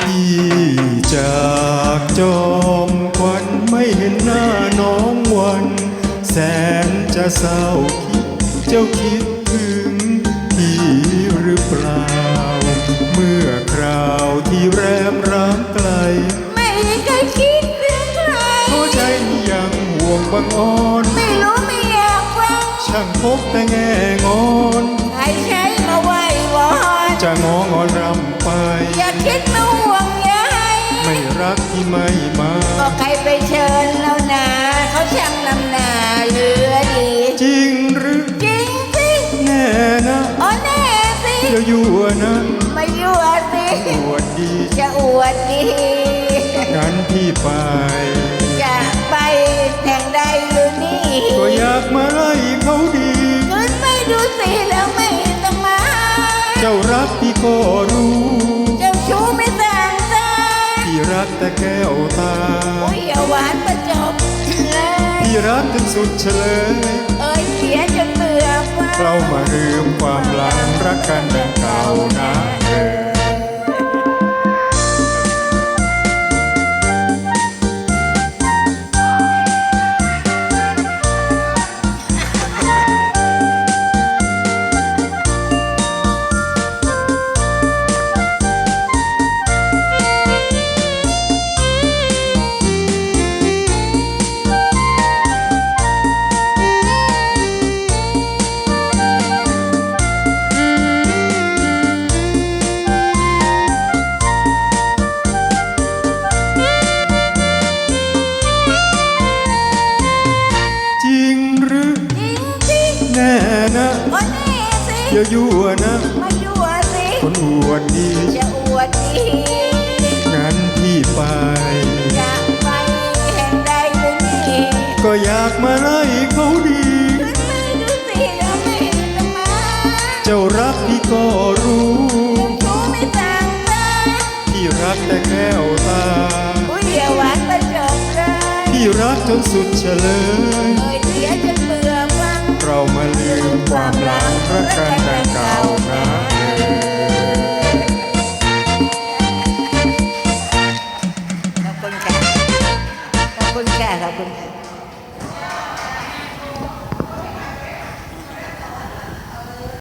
พี่จากจอมควันไม่เห็นหน้าน้องวัน แสนจะเศร้าคิดเจ้าคิดถึง คยคิดถึงใครหัวใจนี้ยังห่วงบังอ่อนไม่รู้ไม่อยากฟังช่างพบแต่แง่งอนใครใช้มาไหว้วอนจะงองอนรำไป อย่าคิดมาห่วงใยไม่รักที่ไม่มาก็ใครไปเชิญแล้วนะเขาช่างนำหน้าเหลือดีจริงหรือจริงสิแน่นะอ๋อแน่สิเดี๋ยวยั่วนะไม่ยั่วสิปวดดีจะอวดดี งั้นพี่ไปจะไปแห่งใดหรือนี่ก็อยากมาไล่เขาดีคุณไม่ดูสิแล้วไม่ต้องมา เจ้ารักพี่ก็รู้ เจ้าชู้ไม่ต่างใจพี่รักแต่แก้วตา โอ้ยอย่าหวานประจบเลย พี่รักจนสุดเฉลย เอ้ยเสียจนเบื่อฟ้าเรามาลืมความหลังรักกันดังเก่านะ โอ้แน่สิอย่ายั่วนะมายั่วสิคนอวดดีจะอวดดีงั้นพี่ไปจะไปแห่งใดหรือนี่ก็อยากมาไล่เขาดีคุณไม่ดูสิแล้วไม่ต้องมาเจ้ารักพี่ก็รู้เจ้าชู้ไม่ต่างใจพี่รักแต่แก้วตา อุ้ยอย่าหวานประจบเลยพี่รักจนสุดเฉลย เอ้ยเสียจนเบื่อฟัง เรามาลืมความ กันแต่เก่านะขอบคุณค่ะขอบคุณค่ะขอบคุณค่ะ